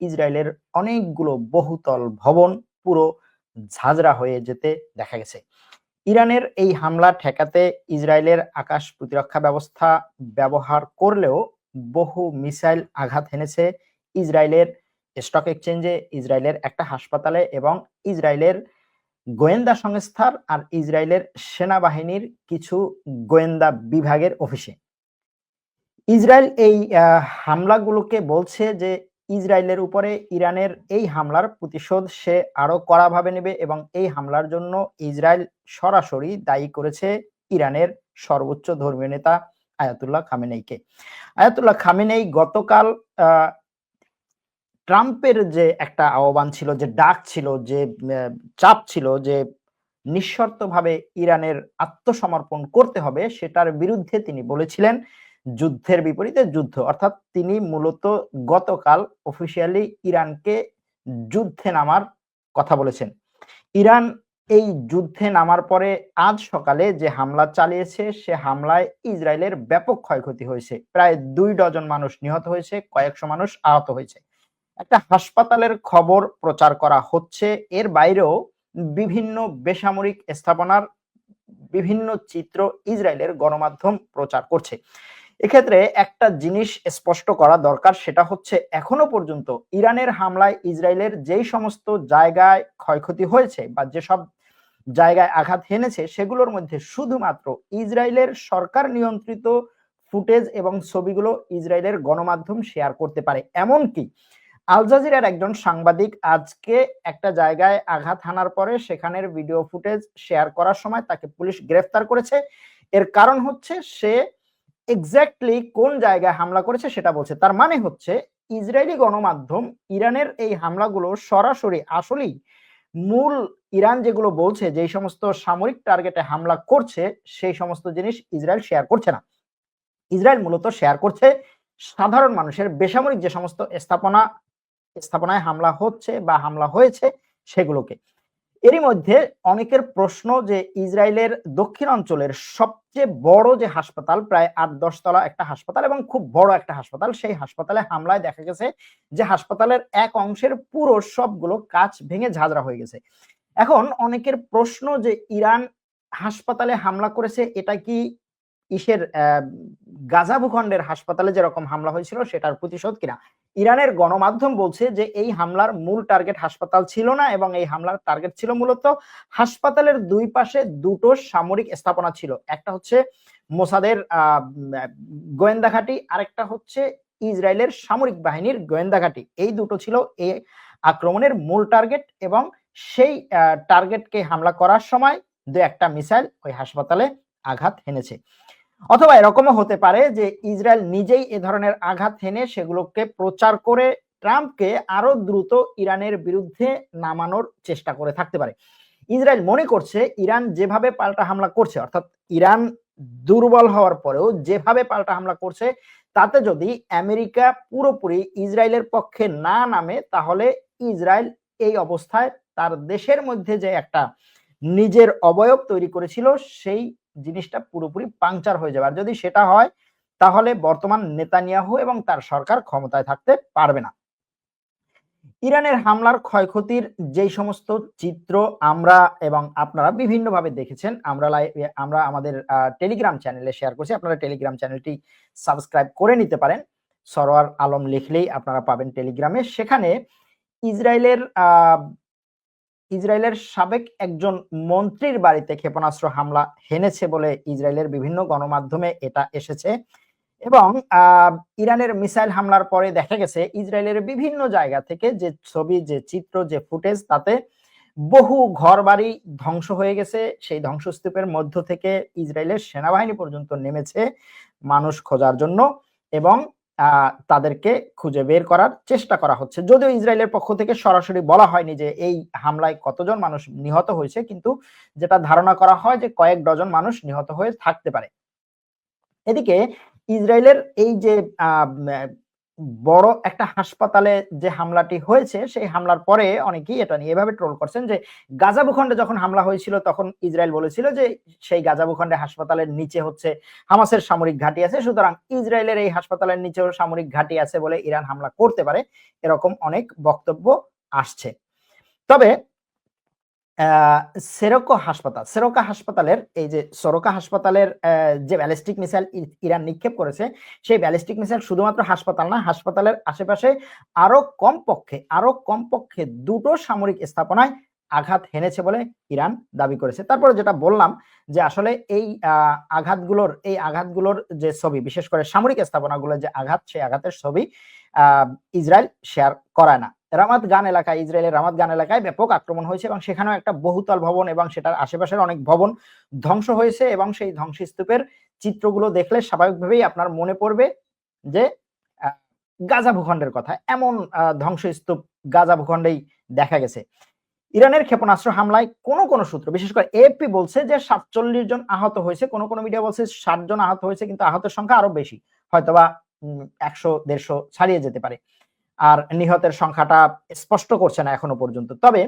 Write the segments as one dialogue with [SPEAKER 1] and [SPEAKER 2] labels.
[SPEAKER 1] ইসরায়েলের অনেকগুলো বহুতল ভবন পুরো ঝাঁঝরা হয়ে যেতে দেখা গেছে। ইরানের এই হামলা ঠেকাতে ইসরায়েলের আকাশ প্রতিরক্ষা ব্যবস্থা ব্যবহার করলেও বহু মিসাইল আঘাত হেনেছে ইসরায়েলের স্টক এক্সচেঞ্জে ইসরায়েলের একটা হাসপাতালে এবং ইসরায়েলের গোয়েন্দা সংস্থার আর ইসরায়েলের সেনাবাহিনীর কিছু গোয়েন্দা বিভাগের অফিসে। ইসরায়েল এই হামলাগুলোকে বলছে যে ইসরায়েলের উপরে ইরানের এই হামলার প্রতিশোধ সে আরও কড়াভাবে নেবে এবং এই হামলার জন্য ইসরায়েল সরাসরি দায়ী করেছে ইরানের সর্বোচ্চ ধর্মীয় নেতা আয়াতুল্লাহ খামেনেইকে আয়াতুল্লাহ খামেনেই গতকাল ট্রাম্পের যে একটা আহ্বান ছিল, যে ডাক ছিল, যে চাপ ছিল, যে নিঃশর্তভাবে ইরানের আত্মসমর্পণ করতে হবে, সেটার বিরুদ্ধে তিনি বলেছিলেন যুদ্ধের বিপরীতে যুদ্ধ। অর্থাৎ তিনি মূলত গতকাল অফিসিয়ালি ইরানকে যুদ্ধে নামার কথা বলেছেন। ইরান এই যুদ্ধে নামার পরে আজ সকালে যে হামলা চালিয়েছে, সে হামলায় ইসরায়েলের ব্যাপক ক্ষয়ক্ষতি হয়েছে। প্রায় দুই ডজন মানুষ নিহত হয়েছে, কয়েকশো মানুষ আহত হয়েছে। একটা হাসপাতালের খবর প্রচার করা হচ্ছে। এর বাইরেও বিভিন্ন বেসামরিক স্থাপনার বিভিন্ন চিত্র ইসরায়েলের গণমাধ্যম প্রচার করছে। এক্ষেত্রে একটা জিনিস স্পষ্ট করা দরকার, সেটা হচ্ছে এখনও পর্যন্ত ইরানের হামলায় ইসরায়েলের যেই সমস্ত জায়গায় ক্ষয়ক্ষতি হয়েছে বা যেসব জায়গায় আঘাত হেনেছে, সেগুলোর মধ্যে শুধুমাত্র ইসরায়েলের সরকার নিয়ন্ত্রিত ফুটেজ এবং ছবিগুলো ইসরায়েলের গণমাধ্যম শেয়ার করতে পারে। এমনকি আল জাজিরার একজন সাংবাদিক আজকে একটা জায়গায় আঘাত হানার পরে সেখানের ভিডিও ফুটেজ শেয়ার করার সময় তাকে পুলিশ গ্রেফতার করেছে। এর কারণ হচ্ছে সে এক্স্যাক্টলি কোন জায়গায় হামলা করেছে সেটা বলছে। তার মানে হচ্ছে, ইসরায়েলি গণমাধ্যম ইরানের এই হামলাগুলো সরাসরি আসলেই মূল ইরান যেগুলো বলছে যে সমস্ত সামরিক টার্গেটে হামলা করছে, সেই সমস্ত জিনিস ইসরায়েল শেয়ার করছে না। ইসরায়েল মূলত শেয়ার করছে সাধারণ মানুষের বেসামরিক যে সমস্ত স্থাপনা, স্থাপনায় হামলা হচ্ছে বা হামলা হয়েছে সেগুলোকে। এরই মধ্যে অনেকের প্রশ্ন যে ইসরায়েলের দক্ষিণ অঞ্চলের সবচেয়ে বড় যে হাসপাতাল, প্রায় আট দশ তলা একটা হাসপাতাল এবং খুব বড় একটা হাসপাতাল, সেই হাসপাতালে হামলায় দেখা গেছে যে হাসপাতালের এক অংশের পুরো সবগুলো কাজ ভেঙে ঝাঁঝরা হয়ে গেছে। এখন অনেকের প্রশ্ন যে ইরান হাসপাতালে হামলা করেছে, এটা কি ইসের গাজা ভূখণ্ডের হাসপাতালে যেরকম হামলা হয়েছিল সেটার প্রতিশোধ কিনা? ইরানের গণমাধ্যম বলছে যে এই হামলার মূল টার্গেট হাসপাতাল ছিল না এবং এই হামলার টার্গেট ছিল মূলত হাসপাতালের দুই পাশে দুটো সামরিক স্থাপনা ছিল। একটা হচ্ছে মোসাদের গোয়েন্দা ঘাঁটি, আরেকটা হচ্ছে ইসরায়েলের সামরিক বাহিনীর গোয়েন্দা ঘাঁটি। এই দুটো ছিল এই আক্রমণের মূল টার্গেট এবং সেই টার্গেটকে হামলা করার সময় দু একটা মিসাইল ওই হাসপাতালে আঘাত হেনেছে। অথবা এরকমও হতে পারে যে ইসরায়েল নিজেই এ ধরনের আঘাত হেনে সেগুলোকে প্রচার করে ট্রাম্পকে আরও দ্রুত ইরানের বিরুদ্ধে নামানোর চেষ্টা করে থাকতে পারে। ইসরায়েল মনে করছে ইরান যেভাবে পাল্টা হামলা করছে, অর্থাৎ ইরান দুর্বল হওয়ার পরেও যেভাবে পাল্টা হামলা করছে, তাতে যদি আমেরিকা পুরোপুরি ইসরায়েলের পক্ষে না নামে, তাহলে ইসরায়েল এই অবস্থায় তার দেশের মধ্যে যে একটা নিজের অবয়ব তৈরি করেছিল, সেই জিনিসটা পুরোপুরি পাংচার হয়ে যাবে। আর যদি সেটা হয়, তাহলে বর্তমান নেতানিয়াহু এবং তার সরকার ক্ষমতায় থাকতে পারবে না। ইরানের হামলার ক্ষয়ক্ষতির যেই সমস্ত চিত্র আমরা এবং আপনারা বিভিন্নভাবে দেখেছেন, আমরা আমরা আমাদের টেলিগ্রাম চ্যানেলে শেয়ার করছি। আপনারা টেলিগ্রাম চ্যানেলটি সাবস্ক্রাইব করে নিতে পারেন। সরোয়ার আলম লিখলেই আপনারা পাবেন টেলিগ্রামে সেখানে ইসরায়েলের ইসরায়েলের সাবেক একজন মন্ত্রীর বাড়িতে ক্ষেপণাস্ত্র হামলা হেনেছে বলে ইসরায়েলের বিভিন্ন গণমাধ্যমে এটা এসেছে। এবং ইরানের মিসাইল হামলার পরে দেখা গেছে ইসরায়েলের বিভিন্ন জায়গা থেকে যে ছবি, যে চিত্র, যে ফুটেজ তাতে বহু ঘর বাড়ি ধ্বংস হয়ে গেছে। সেই ধ্বংসস্তূপের মধ্য থেকে ইসরায়েলের সেনাবাহিনী পর্যন্ত নেমেছে মানুষ খোঁজার জন্য। এবং তাদেরকে খুঁজে বের করার চেষ্টা করা হচ্ছে। যদিও ইসরায়েলের পক্ষ থেকে সরাসরি বলা হয়নি যে এই হামলায় কতজন মানুষ নিহত হয়েছে, কিন্তু যেটা ধারণা করা হয় যে কয়েক ডজন মানুষ নিহত হয়ে থাকতে পারে। এদিকে ইসরায়েলের এই যে বড় একটা হাসপাতালে যে হামলাটি হয়েছে, সেই হামলার পরে অনেকেই এটা নিয়ে এভাবে ট্রোল করছেন যে গাজা ভূখণ্ডে যখন হামলা হয়েছিল তখন ইসরায়েল বলেছিল যে সেই গাজা ভূখণ্ডে হাসপাতালের নিচে হচ্ছে হামাসের সামরিক ঘাঁটি আছে, সুতরাং ইসরায়েলের এই হাসপাতালের নিচেও সামরিক ঘাঁটি আছে বলে ইরান হামলা করতে পারে, এরকম অনেক বক্তব্য আসছে। তবে সেরোকো হাসপাতাল, সেরোকা হাসপাতালের এই যে সরোকা হাসপাতালের যে ব্যালিস্টিক মিসাইল ইরান নিক্ষেপ করেছে, সেই ব্যালিস্টিক মিসাইল শুধুমাত্র হাসপাতাল না, হাসপাতালের আশেপাশে আরও কমপক্ষে আরও কমপক্ষে দুটো সামরিক স্থাপনায় আঘাত হেনেছে বলে ইরান দাবি করেছে। তারপরে যেটা বললাম যে আসলে এই আঘাতগুলোর এই আঘাতগুলোর যে ছবি, বিশেষ করে সামরিক স্থাপনাগুলোর যে আঘাত, সেই আঘাতের ছবি ইসরায়েল শেয়ার করায় না। রামাত গান এলাকায়, ইসরায়েলের রামাত গান এলাকায় ব্যাপক আক্রমণ হয়েছে এবং সেখানেও একটা বহুতল ভবন এবং সেটার আশেপাশের অনেক ভবন ধ্বংস হয়েছে এবং সেই ধ্বংসস্তূপের চিত্রগুলো দেখলে স্বাভাবিকভাবেই আপনার মনে পড়বে যে গাজা ভূখণ্ডের কথা। এমন ধ্বংসস্তূপ গাজা ভূখণ্ডেই দেখা গেছে। ইরানের ক্ষেপণাস্ত্র হামলায় কোন কোন সূত্র, বিশেষ করে এপি বলছে যে সাতচল্লিশ জন আহত হয়েছে, কোন কোন মিডিয়া বলছে ষাট জন আহত হয়েছে, কিন্তু আহতের সংখ্যা আরও বেশি। হয়তোবা একশো, দেড়শো ছাড়িয়ে যেতে পারে। আর নিহতের সংখ্যাটা স্পষ্ট করছে না এখনও পর্যন্ত। তবে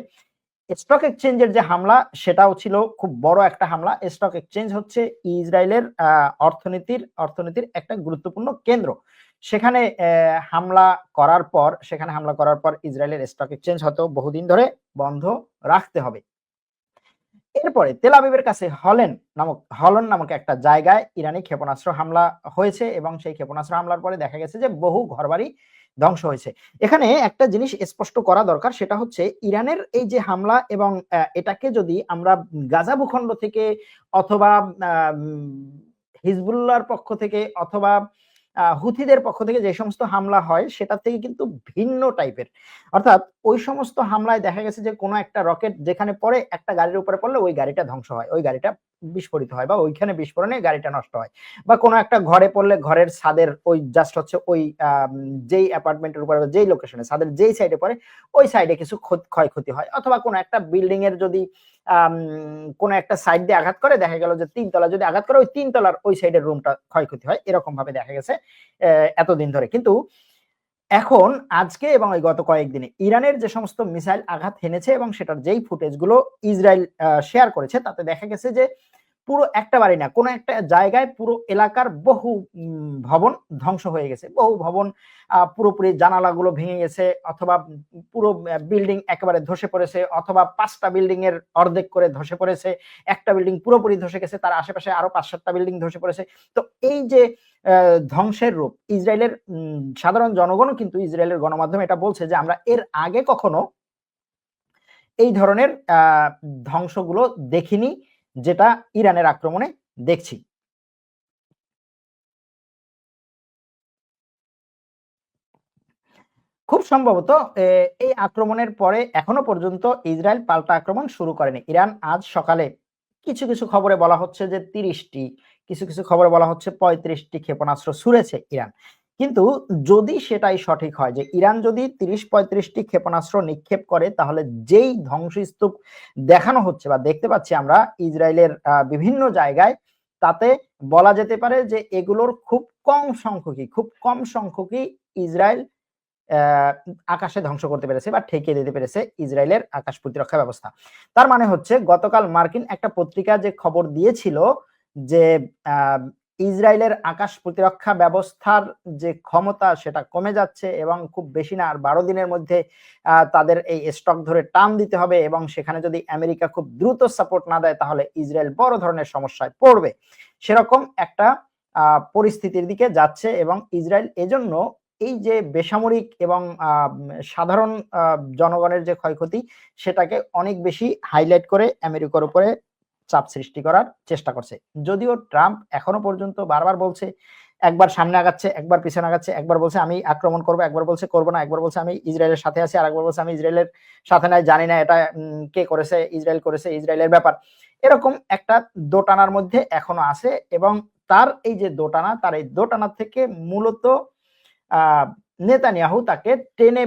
[SPEAKER 1] স্টক এক্সচেঞ্জের যে হামলা, সেটাও ছিল খুব বড় একটা হামলা। স্টক এক্সচেঞ্জ হচ্ছে ইসরায়েলের অর্থনীতির অর্থনীতির একটা গুরুত্বপূর্ণ কেন্দ্র। সেখানে হামলা করার পর, সেখানে হামলা করার পর ইসরায়েলের স্টক এক্সচেঞ্জ হয়তো বহুদিন ধরে বন্ধ রাখতে হবে। এরপরে তেল আবিবের কাছে হলেন নামক, হলন নামক একটা জায়গায় ইরানি ক্ষেপণাস্ত্র হামলা হয়েছে এবং সেই ক্ষেপণাস্ত্র হামলার পরে দেখা গেছে যে বহু ঘরবাড়ি ধ্বংস হয়েছে। এখানে একটা জিনিস স্পষ্ট করা দরকার, সেটা হচ্ছে ইরানের এই যে হামলা এবং এটাকে যদি আমরা গাজা ভূখণ্ড থেকে অথবা হিজবুল্লাহর পক্ষ থেকে অথবা হুথিদের পক্ষ থেকে যে সমস্ত হামলা হয় সেটা থেকে কিন্তু ভিন্ন টাইপের। অর্থাৎ ওই সমস্ত হামলায় দেখা গেছে যে কোনো একটা রকেট যেখানে পড়ে, একটা গাড়ির উপরে পড়লে ওই গাড়িটা ধ্বংস হয়, ওই গাড়িটা বিস্ফোরিত হয় বা ওইখানে বিস্ফোরণে গাড়িটা নষ্ট হয়। বা কোনো একটা ঘরে পড়লে ঘরের ছাদের ওই জাস্ট হচ্ছে ওই যেই অ্যাপার্টমেন্টের উপরে যেই লোকেশনে ছাদের যেই সাইডে পড়ে, ওই সাইডে কিছু ক্ষয়ক্ষতি হয়। অথবা কোনো একটা বিল্ডিং এর যদি কোন একটা সাইড দিয়ে আঘাত করে, দেখা গেল যে তিনতলা যদি আঘাত করে, ওই তিনতলার ওই সাইডের রুমটা ক্ষয়ক্ষতি হয়, এরকম ভাবে দেখা গেছে এতদিন ধরে। কিন্তু এখন, আজকে এবং ওই গত কয়েকদিনে ইরানের যে সমস্ত মিসাইল আঘাত হেনেছে এবং সেটার যেই ফুটেজগুলো ইসরায়েল শেয়ার করেছে, তাতে দেখা গেছে যে পুরো একটা বাড়ি না, কোনো একটা জায়গায় পুরো এলাকার বহু ভবন ধ্বংস হয়ে গেছে। বহু ভবন পুরোপুরি জানালাগুলো ভেঙে গেছে অথবা পুরো বিল্ডিং একেবারে ধসে পড়েছে অথবা পাঁচটা বিল্ডিং এর অর্ধেক করে ধসে পড়েছে, একটা বিল্ডিং পুরোপুরি ধসে গেছে, তার আশেপাশে আরও পাঁচ সাতটা বিল্ডিং ধসে পড়েছে। তো এই যে ধ্বংসের রূপ, ইসরায়েলের সাধারণ জনগণও কিন্তু ইসরায়েলের গণমাধ্যমে এটা বলছে যে আমরা এর আগে কখনো এই ধরনের ধ্বংসগুলো দেখিনি। যেটা ইরানের আক্রমণে দেখছি। খুব সম্ভবত এই আক্রমণের পরে এখনও পর্যন্ত ইসরায়েল পাল্টা আক্রমণ শুরু করেনি। ইরান আজ সকালে কিছু কিছু খবরে বলা হচ্ছে যে তিরিশটি, কিছু কিছু খবরে বলা হচ্ছে পঁয়ত্রিশটি ক্ষেপণাস্ত্র ছুড়েছে ইরান। কিন্তু যদি সেটাই সঠিক হয় যে ইরান যদি তিরিশ পঁয়ত্রিশটি ক্ষেপণাস্ত্র নিক্ষেপ করে, তাহলে যেই ধ্বংসস্তূপ দেখানো হচ্ছে বা দেখতে পাচ্ছি আমরা ইসরায়েলের বিভিন্ন জায়গায়, তাতে বলা যেতে পারে যে এগুলোর খুব কম সংখ্যকই, খুব কম সংখ্যকই ইসরায়েল আকাশে ধ্বংস করতে পেরেছে বা ঠেকিয়ে দিতে পেরেছে ইসরায়েলের আকাশ প্রতিরক্ষা ব্যবস্থা। তার মানে হচ্ছে গতকাল মার্কিন একটা পত্রিকা যে খবর দিয়েছিল যে ইসরায়েলের আকাশ প্রতিরক্ষা ব্যবস্থার যে ক্ষমতা, সেটা কমে যাচ্ছে এবং খুব বেশি না, আর বারো দিনের মধ্যে তাদের এই স্টক ধরে টান দিতে হবে এবং সেখানে যদি আমেরিকা খুব দ্রুত সাপোর্ট না দেয়, তাহলে ইসরায়েল বড় ধরনের সমস্যায় পড়বে। সেরকম একটা পরিস্থিতির দিকে যাচ্ছে এবং ইসরায়েল এজন্য এই যে বেসামরিক এবং সাধারণ জনগণের যে ক্ষয়ক্ষতি, সেটাকে অনেক বেশি হাইলাইট করে আমেরিকার উপরে চাপ সৃষ্টি করার চেষ্টা করছে। যদিও ট্রাম্প এখনও পর্যন্ত বারবার বলছে, একবার সামনে আগাচ্ছে, একবার পিছনে আগাচ্ছে, একবার বলছে, আমি আক্রমণ করব একবার বলছে, করব না একবার বলছে, আমি ইসরায়েলের সাথে আছি আর একবার বলছে, আমি ইসরায়েলের সাথে নাই জানি না এটা কে করেছে, ইসরায়েল করেছে, ইসরায়েলের ব্যাপার। এরকম একটা দোটানার মধ্যে এখনও আছে এবং তার এই যে দোটানা, তার এই দোটানা থেকে মূলত, আহ, নেতানিয়াহু তাকে টেনে